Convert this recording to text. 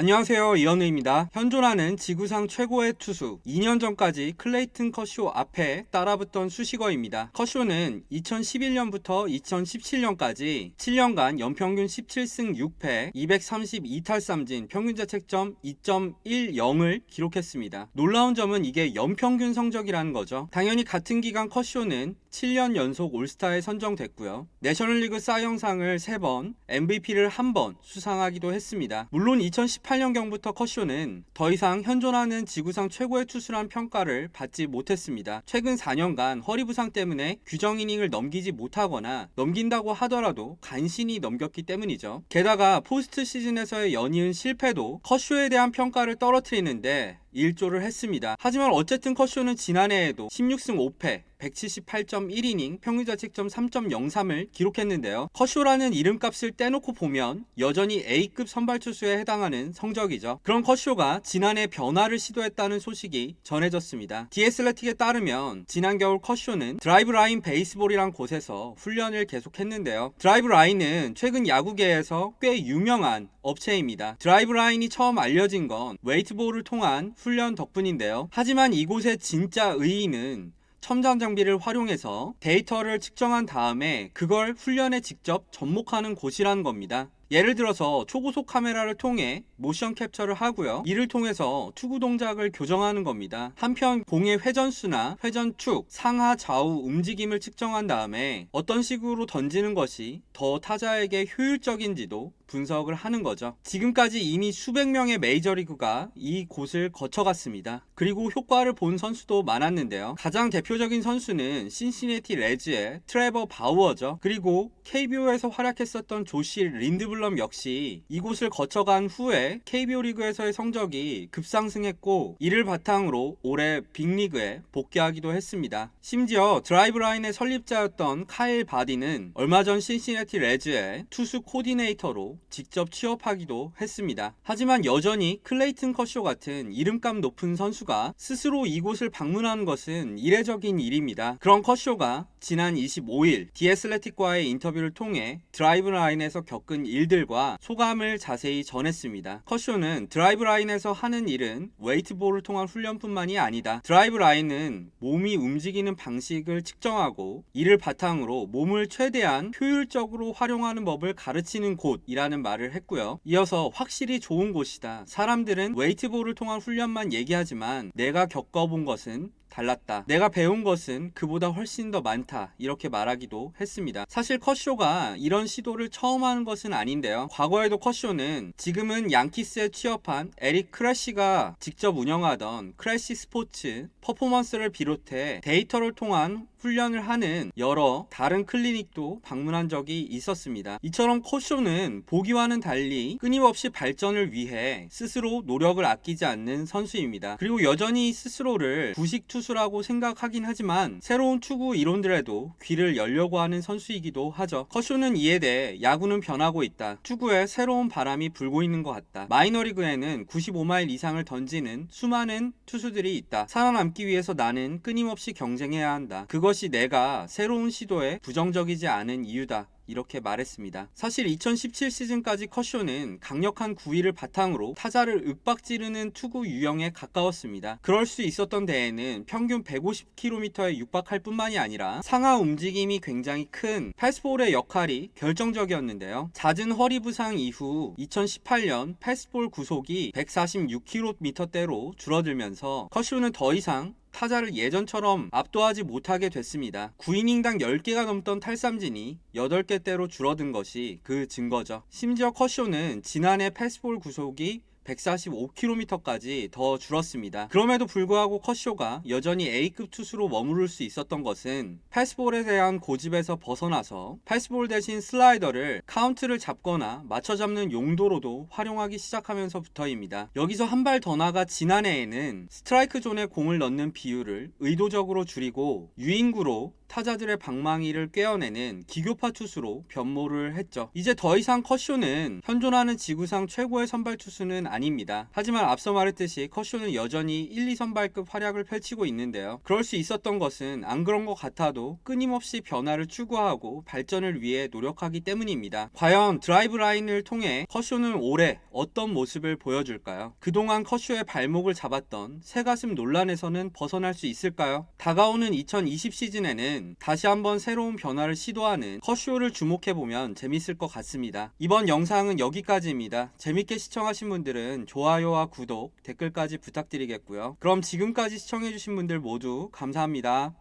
안녕하세요 이현우입니다. 현존하는 지구상 최고의 투수 2년 전까지 클레이튼 커쇼 앞에 따라붙던 수식어입니다. 커쇼는 2011년부터 2017년까지 7년간 연평균 17승 6패 232탈삼진 평균 자책점 2.10을 기록했습니다. 놀라운 점은 이게 연평균 성적이라는 거죠. 당연히 같은 기간 커쇼는 7년 연속 올스타에 선정됐고요. 내셔널리그 사이영상을 3번, MVP를 1번 수상하기도 했습니다. 물론 2018년경부터 커쇼는 더 이상 현존하는 지구상 최고의 투수란 평가를 받지 못했습니다. 최근 4년간 허리 부상 때문에 규정 이닝을 넘기지 못하거나 넘긴다고 하더라도 간신히 넘겼기 때문이죠. 게다가 포스트 시즌에서의 연이은 실패도 커쇼에 대한 평가를 떨어뜨리는데 일조를 했습니다. 하지만 어쨌든 커쇼는 지난해에도 16승 5패 178.1이닝 평균 자책점 3.03을 기록했는데요. 커쇼라는 이름값을 떼놓고 보면 여전히 A급 선발 투수에 해당하는 성적이죠. 그런 커쇼가 지난해 변화를 시도했다는 소식이 전해졌습니다. 디에슬레틱에 따르면 지난 겨울 커쇼는 드라이브 라인 베이스볼이란 곳에서 훈련을 계속했는데요. 드라이브 라인은 최근 야구계에서 꽤 유명한 업체입니다. 드라이브 라인이 처음 알려진 건 웨이트볼을 통한 훈련 덕분인데요. 하지만 이곳의 진짜 의의는 첨단 장비를 활용해서 데이터를 측정한 다음에 그걸 훈련에 직접 접목하는 곳이라는 겁니다. 예를 들어서 초고속 카메라를 통해 모션 캡처를 하고요. 이를 통해서 투구 동작을 교정하는 겁니다. 한편 공의 회전수나 회전축, 상하 좌우 움직임을 측정한 다음에 어떤 식으로 던지는 것이 더 타자에게 효율적인지도 분석을 하는 거죠. 지금까지 이미 수백 명의 메이저리그가 이 곳을 거쳐갔습니다. 그리고 효과를 본 선수도 많았는데요. 가장 대표적인 선수는 신시내티 레즈의 트레버 바우어죠. 그리고 KBO에서 활약했었던 조시 린드블 럼 역시 이곳을 거쳐간 후에 KBO 리그에서의 성적이 급상승했고 이를 바탕으로 올해 빅리그에 복귀하기도 했습니다. 심지어 드라이브 라인의 설립자였던 카일 바디는 얼마 전 신시내티 레즈의 투수 코디네이터로 직접 취업하기도 했습니다. 하지만 여전히 클레이튼 커쇼 같은 이름값 높은 선수가 스스로 이곳을 방문하는 것은 이례적인 일입니다. 그런 커쇼가 지난 25일 디에슬레틱과의 인터뷰를 통해 드라이브 라인에서 겪은 일들과 소감을 자세히 전했습니다. 커쇼는 드라이브 라인에서 하는 일은 웨이트볼을 통한 훈련뿐만이 아니다. 드라이브 라인은 몸이 움직이는 방식을 측정하고 이를 바탕으로 몸을 최대한 효율적으로 활용하는 법을 가르치는 곳이라는 말을 했고요. 이어서 확실히 좋은 곳이다. 사람들은 웨이트볼을 통한 훈련만 얘기하지만 내가 겪어본 것은 달랐다. 내가 배운 것은 그보다 훨씬 더 많다. 이렇게 말하기도 했습니다. 사실 컷쇼가 이런 시도를 처음 하는 것은 아닌데요. 과거에도 컷쇼는 지금은 양키스에 취업한 에릭 크래시가 직접 운영하던 크래시 스포츠 퍼포먼스를 비롯해 데이터를 통한 훈련을 하는 여러 다른 클리닉도 방문한 적이 있었습니다. 이처럼 컷쇼는 보기와는 달리 끊임없이 발전을 위해 스스로 노력을 아끼지 않는 선수입니다. 그리고 여전히 스스로를 부식 투 수라고 생각하긴 하지만 새로운 투구 이론들에도 귀를 열려고 하는 선수이기도 하죠. 컷쇼는 이에 대해 야구는 변하고 있다. 투구에 새로운 바람이 불고 있는 것 같다. 마이너리그에는 95마일 이상을 던지는 수많은 투수들이 있다. 살아남기 위해서 나는 끊임없이 경쟁해야 한다. 그것이 내가 새로운 시도에 부정적이지 않은 이유다. 이렇게 말했습니다. 사실 2017 시즌까지 컷쇼는 강력한 구위를 바탕으로 타자를 윽박지르는 투구 유형에 가까웠습니다. 그럴 수 있었던 데에는 평균 150km에 육박할 뿐만이 아니라 상하 움직임이 굉장히 큰 패스볼의 역할이 결정적이었는데요. 잦은 허리 부상 이후 2018년 패스볼 구속이 146km대로 줄어들면서 컷쇼는 더 이상 타자를 예전처럼 압도하지 못하게 됐습니다. 9이닝당 10개가 넘던 탈삼진이 8개대로 줄어든 것이 그 증거죠. 심지어 컷쇼는 지난해 패스볼 구속이 145km까지 더 줄었습니다. 그럼에도 불구하고 컷쇼가 여전히 A급 투수로 머무를 수 있었던 것은 패스볼에 대한 고집에서 벗어나서 패스볼 대신 슬라이더를 카운트를 잡거나 맞춰 잡는 용도로도 활용하기 시작하면서부터입니다. 여기서 한 발 더 나가 지난해에는 스트라이크 존에 공을 넣는 비율을 의도적으로 줄이고 유인구로 타자들의 방망이를 꿰어내는 기교파 투수로 변모를 했죠. 이제 더 이상 컷쇼는 현존하는 지구상 최고의 선발 투수는 아 닙니다. 하지만 앞서 말했듯이 커쇼는 여전히 1, 2선발급 활약을 펼치고 있는데요. 그럴 수 있었던 것은 안 그런 것 같아도 끊임없이 변화를 추구하고 발전을 위해 노력하기 때문입니다. 과연 드라이브 라인을 통해 커쇼는 올해 어떤 모습을 보여줄까요? 그동안 커쇼의 발목을 잡았던 새가슴 논란에서는 벗어날 수 있을까요? 다가오는 2020 시즌에는 다시 한번 새로운 변화를 시도하는 커쇼를 주목해보면 재밌을 것 같습니다. 이번 영상은 여기까지입니다. 재밌게 시청하신 분들 은 좋아요와 구독, 댓글까지 부탁드리겠고요. 그럼 지금까지 시청해주신 분들 모두 감사합니다.